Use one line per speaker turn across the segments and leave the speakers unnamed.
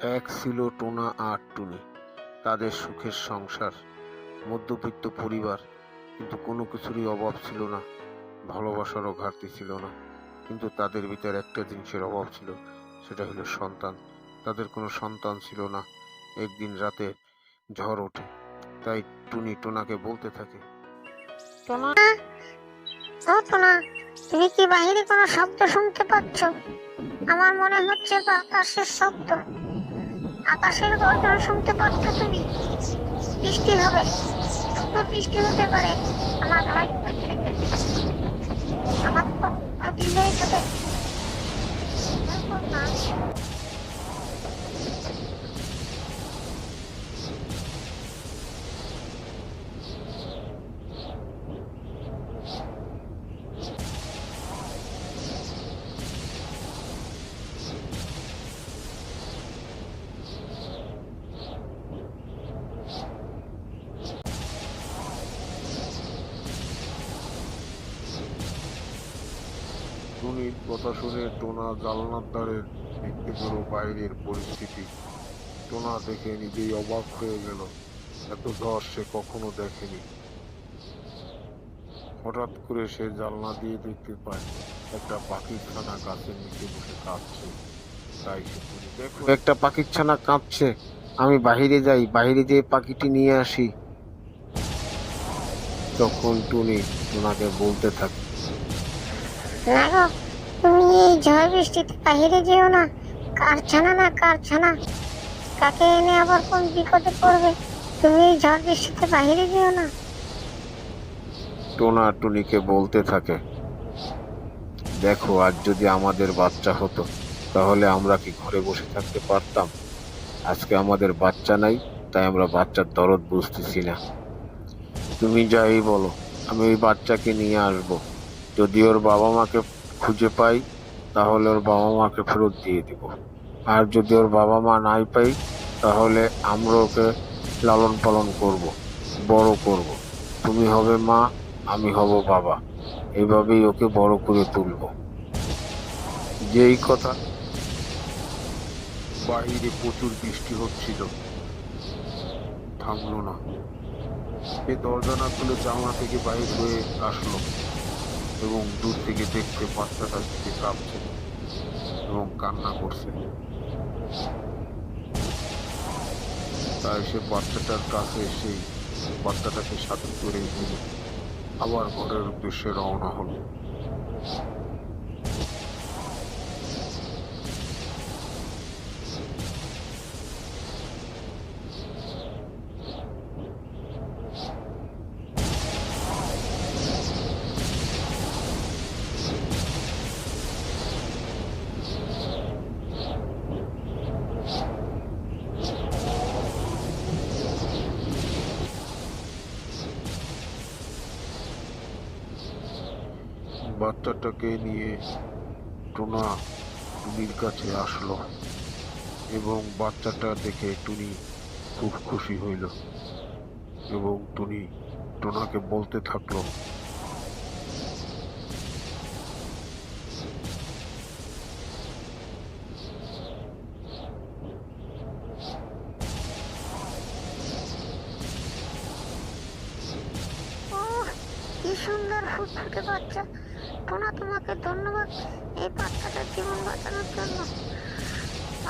এক ছিল টোনা আর টুনি, তাদের সুখের সংসার, মধ্যবিত্ত পরিবার, কিন্তু কোনো কিছুরই অভাব ছিল না, ভালোবাসারও ঘাটতি ছিল না, কিন্তু তাদের ভিতর একটা জিনিসের অভাব ছিল, সেটা হলো সন্তান। তাদের কোনো সন্তান ছিল না, একদিন রাতে ঝড় ওঠে, তাই টুনি টোনাকে বলতে থাকে,
টোনা? তুমি কি বাইরে কোনো শব্দ শুনতে পাচ্ছ? আমার মনে হচ্ছে বাতাসের শব্দ। আকাশের গর্জন শুনতে পাচ্ছ তুমি? বৃষ্টি হবে। বৃষ্টি হতে পারে। আমার ভয়
কথা শুনে টোনা জানলার ধারে দেখতে পেল বাইরের পরিস্থিতি। টোনা দেখে নিজেই অবাক হয়ে গেল, এত ঝড় সে কখনো দেখেনি। হঠাৎ করে সে জানলা দিয়ে দেখতে পায়, একটা পাখির ছানা গাছের নিচে বসে কাঁদছে। তাই দেখো, একটা পাখির ছানা কাঁদছে আমি বাইরে যাই বাইরে যেয়ে পাখিটি নিয়ে আসি। তখন টুনি টোনাকে বলতে থাকে
গো তুমি এই ঝড় বৃষ্টিতে বাইরে যেও না। কারছানা না কারছানা কাকে এনে আবার কোন বিপদে পড়বে? তুমি এই ঝড় বৃষ্টিতে বাইরে যেও না।
টোনা টুনিকে বলতে থাকে, দেখো, আজ যদি আমাদের বাচ্চা হতো, তাহলে আমরা কি ঘরে বসে থাকতে পারতাম? আজকে আমাদের বাচ্চা নাই, তাই আমরা বাচ্চার দরদ বুঝতেছি না। তুমি যাই বলো, আমি ওই বাচ্চাকে নিয়ে আসব। যদি ওর বাবা মাকে খুঁজে পাই, তাহলে ওর বাবা মাকে ফেরত দিয়ে দিব। আর যদি ওর বাবা মা নাই পাই, তাহলে আমরা ওকে লালন পালন করব, বড় করব। তুমি হবে মা, আমি হব বাবা। এইভাবেই ওকে বড় করে তুলব। যেই কথা বাইরে প্রচুর বৃষ্টি হচ্ছিল। থামলো না। সে দরজা না খুলে জানলা থেকে বাইর হয়ে আসলো। এবং দূর থেকে দেখতে বাচ্চাটা দিকে কাঁপছে এবং কান্না করছে। তাই সে বাচ্চাটার কাছে এসে বাচ্চাটাকে সাথে করে আবার ঘরের উদ্দেশ্যে রওনা হলো। বাচ্চাটাকে নিয়ে টোনা টুনির কাছে আসলো এবং বাচ্চাটা দেখে টুনি খুব খুশি হইল এবং টুনি টোনাকে বলতে থাকল
সুন্দর ফুটফুটে বাচ্চা। টোনা তোমাকে ধন্যবাদ এই বাচ্চাটার জীবন বাঁচানোর জন্য।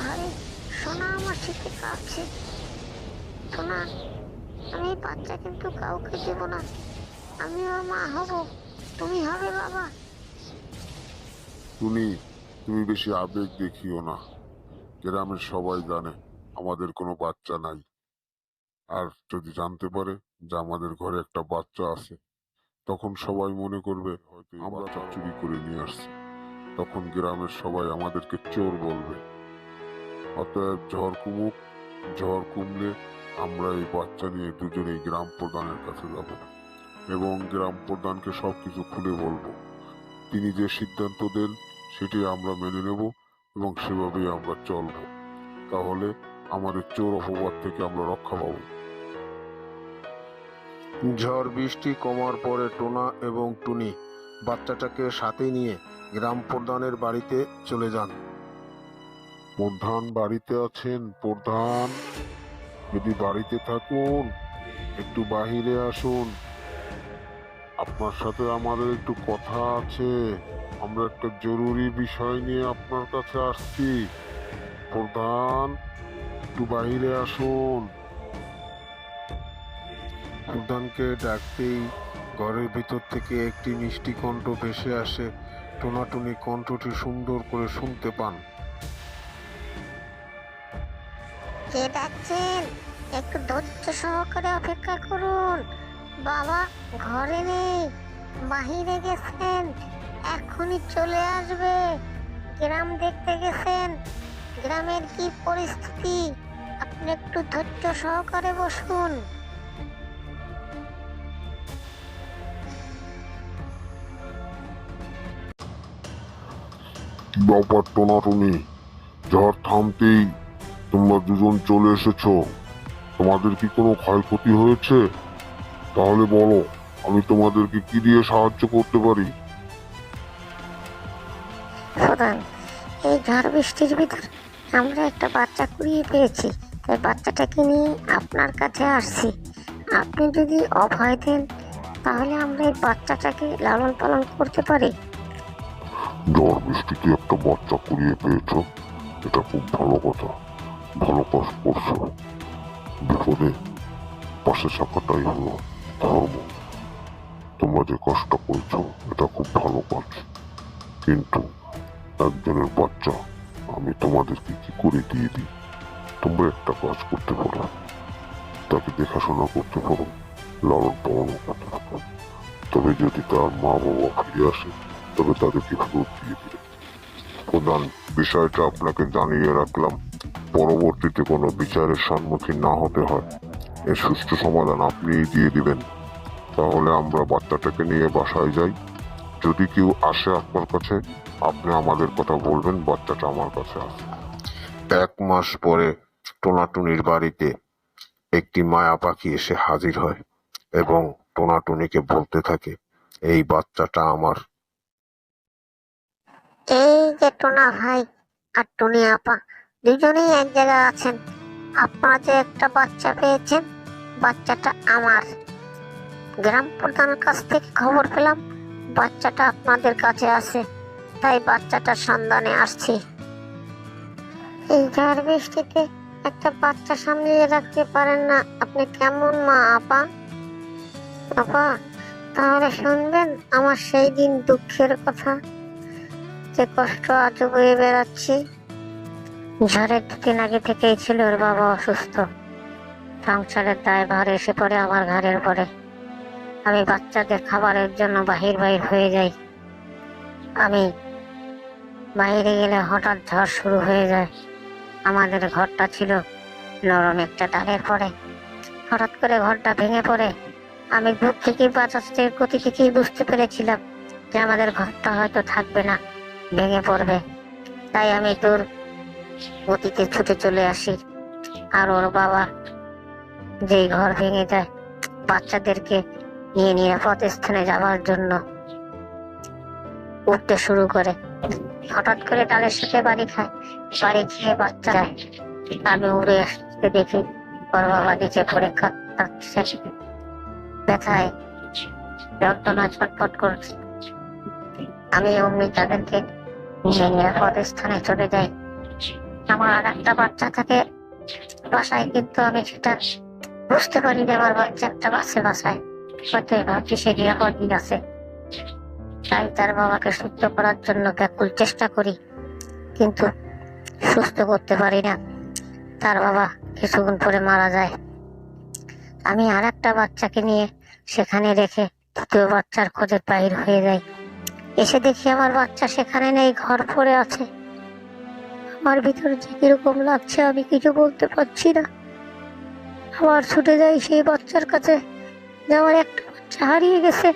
আরে সোনা আমার শীতে কাঁপছে। টোনা আমি এই বাচ্চা কিন্তু কাউকে দেব না। আমি ওর মা হব। তুমি হবে বাবা।
টুনি তুমি বেশি আবেগ দেখিও না। গ্রামের সবাই জানে আমাদের কোনো বাচ্চা নাই। আর যদি জানতে পারে যে আমাদের ঘরে একটা বাচ্চা আছে তখন সবাই মনে করবে হয়তো আমরা তা চুরি করে নিয়ে আসছি। তখন গ্রামের সবাই আমাদেরকে চোর বলবে। অতএব ঝড় কুমুক ঝড় কমলে আমরা এই বাচ্চা নিয়ে দুজনেই গ্রাম প্রধানের কাছে যাব এবং গ্রাম প্রধানকে সব কিছু খুলে বলব। তিনি যে সিদ্ধান্ত দেন সেটি আমরা মেনে নেব এবং সেভাবেই আমরা চলব। তাহলে আমাদের চোর অপবাদ থেকে আমরা রক্ষা পাবো।
ঝড়, বৃষ্টি, কমার পরে টোনা এবং টুনি। বাচ্চাটাকে সাথে নিয়ে গ্রাম প্রধানের বাড়িতে চলে যান।
প্রধান বাড়িতে আছেন, প্রধান। যদি বাড়িতে থাকুন, একটু বাহিরে আসুন। আপনার সাথে আমাদের একটু কথা আছে। আমরা একটা জরুরি বিষয় নিয়ে আপনার কাছে আসছি। প্রধান, একটু বাহিরে আসুন।
প্রধানকে ডাকতেই ঘরের ভিতর থেকে একটি মিষ্টি কণ্ঠ ভেসে আসে। টোনাটুনি কণ্ঠটি সুন্দর করে শুনতে পান।
কে ডাকছেন? একটু ধৈর্য সহকারে অপেক্ষা করুন। বাবা, ঘরে নেই। বাহিরে গেছেন। এখনই চলে আসবে। গ্রাম দেখতে গেছেন। গ্রামের কি পরিস্থিতি? আপনি একটু ধৈর্য সহকারে বসুন।
ব্যাপার টোনাটুনি ঝড় থামতেই তোমরা দুজন চলে এসেছ। তোমাদের কি কোনো ক্ষয়ক্ষতি হয়েছে? তাহলে বলো, আমি তোমাদেরকে কি দিয়ে সাহায্য করতে পারি?
এই ঝড় বৃষ্টির ভিতর আমরা একটা বাচ্চা কুড়িয়ে পেয়েছি। তাই বাচ্চাটাকে নিয়ে আপনার কাছে আসছি। আপনি যদি অভয় দেন, তাহলে আমরা এই বাচ্চাটাকে লালন পালন করতে পারি।
ঝড় বৃষ্টিতে একটা বাচ্চা কুড়িয়ে পেয়েছ, এটা খুব ভালো কথা। ভালো কাজ করছ। বিপদে পাশে থাকাটাই হলো ধর্ম। তোমরা যে কাজটা করছ, এটা খুব ভালো কাজ। কিন্তু একজনের বাচ্চা, আমি তোমাদেরকে কি করে দিয়ে দিই? তোমরা একটা কাজ করতে পারো। তাকে দেখাশোনা করতে পারো। লালন পালন করতে পারো। তবে যদি তার মা বাবা ফিরে আসে তবে তাদেরকে ফেরত দিয়ে দিবে। প্রধান, বিষয়টা আপনাকে জানিয়ে রাখলাম। পরবর্তীতে কোনো বিচারের সম্মুখীন না হতে হয়। এর সুষ্ঠু সমাধান আপনিই দিয়ে দিবেন। তাহলে আমরা বাচ্চাটাকে নিয়ে বাসায় যাই। যদি কেউ আসে আপনার কাছে, আপনি আমাদের কথা বলবেন বাচ্চাটা আমার কাছে আসে
এক মাস পরে টোনাটুনির বাড়িতে একটি মায়া পাখি এসে হাজির হয় এবং টোনাটুনিকে বলতে থাকে, এই বাচ্চাটা আমার
এই যে টোনা ভাই আর টুনি আপা, দুজনেই এক জায়গায় আছেন। আপনারা যে একটা বাচ্চা পেয়েছেন, বাচ্চাটা আমার। গ্রাম প্রধানের কাছ থেকে খবর পেলাম, বাচ্চাটা আপনাদের কাছে আছে, তাই বাচ্চাটার সন্ধানে আসছি। এই ঝড় বৃষ্টিতে একটা বাচ্চা সামলিয়ে রাখতে পারেন না, আপনি কেমন মা আপা? আপা, তাহলে শুনবেন আমার সেই দিন দুঃখের কথা। যে কষ্ট আজ বয়ে বেড়াচ্ছি, ঝড়ের দুদিন আগে থেকেই ছিল ওর বাবা অসুস্থ। সংসারের দায় ভার এসে পড়ে আমার ঘরের পরে আমি বাচ্চাদের খাবারের জন্য বাহির বাহির হয়ে যাই। আমি বাইরে গেলে হঠাৎ ঝড় শুরু হয়ে যায়। আমাদের ঘরটা ছিল নরম একটা ডালের পরে। হঠাৎ করে ঘরটা ভেঙে পড়ে। আমি দূর থেকেই বাতাসের গতি থেকেই বুঝতে পেরেছিলাম যে আমাদের ঘরটা হয়তো থাকবে না। ভেঙে পড়বে। তাই আমি দূর গতিতে ছুটে চলে আসি। আর ওর বাবা যেই ঘর ভেঙে যায়, বাচ্চাদেরকে নিয়ে নিরাপদ স্থানে যাওয়ার জন্য উঠতে শুরু করে। হঠাৎ করে ডালের সাথে বাড়ি খায়। বাড়ি খেয়ে বাচ্চা যায় আমি উড়ে আসতে দেখি ওর বাবা নিচে পড়ে কাঁদছে ব্যথায় যন্ত্রণা ছটফট করছে। আমি অমনি তাদেরকে নিয়ে নিরাপদ স্থানে চলে যাই। আমার আর একটা বাচ্চা থাকে, বাসায় কিন্তু আমি সেটা বুঝতে পারি যে আমার বাচ্চা একটা বাসে বাসায়। হয়তো ভাবছি সে নিরাপদই আছে। তাই তার বাবাকে সুস্থ করার জন্য ব্যাকুল চেষ্টা করি, কিন্তু সুস্থ করতে পারি না। তার বাবা কিছুক্ষণ পরে মারা যায়। আমি আর একটা বাচ্চাকে নিয়ে সেখানে রেখে দ্বিতীয় বাচ্চার খোঁজে বাহির হয়ে যাই। এসে দেখি আমার বাচ্চা সেখানে নেই ঘর পড়ে আছে। আমার ভিতরে যে কীরকম লাগছে আমি কিছু বলতে পারছি না। আবার ছুটে যাই সেই বাচ্চার কাছে। যে আমার একটা বাচ্চা হারিয়ে গেছে।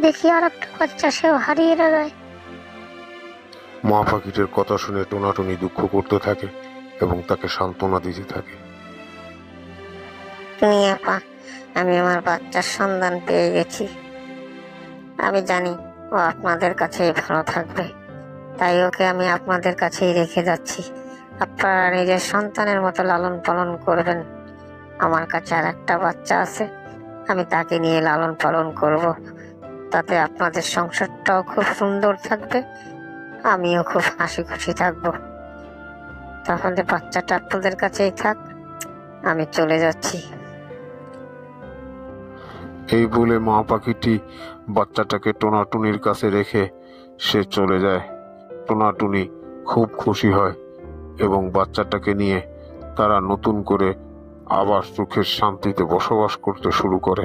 দেখি আর একটা বাচ্চা সেও হারিয়ে না যায়।
মা পাখিটির কথা শুনে টোনাটুনি দুঃখ করতে থাকে এবং তাকে সান্ত্বনা দিতে থাকে।
তুমি আপা আমি আমার বাচ্চার সন্ধান পেয়ে গেছি। আমি জানি ও আপনাদের কাছেই ভালো থাকবে। তাই ওকে আমি আপনাদের কাছেই রেখে যাচ্ছি। আপনারা নিজের সন্তানের মতো লালন পালন করবেন। আমার কাছে আর একটা বাচ্চা আছে। আমি তাকে নিয়ে লালন পালন করব। তাতে আপনাদের সংসারটাও খুব সুন্দর থাকবে। আমিও খুব হাসি খুশি থাকব। তাহলে বাচ্চাটা আপনাদের কাছেই থাক। আমি চলে যাচ্ছি।
এই বলে মা পাখিটি বাচ্চাটাকে টোনাটুনির কাছে রেখে সে চলে যায়। টোনাটুনি খুব খুশি হয় এবং বাচ্চাটাকে নিয়ে তারা নতুন করে আবার সুখের শান্তিতে বসবাস করতে শুরু করে।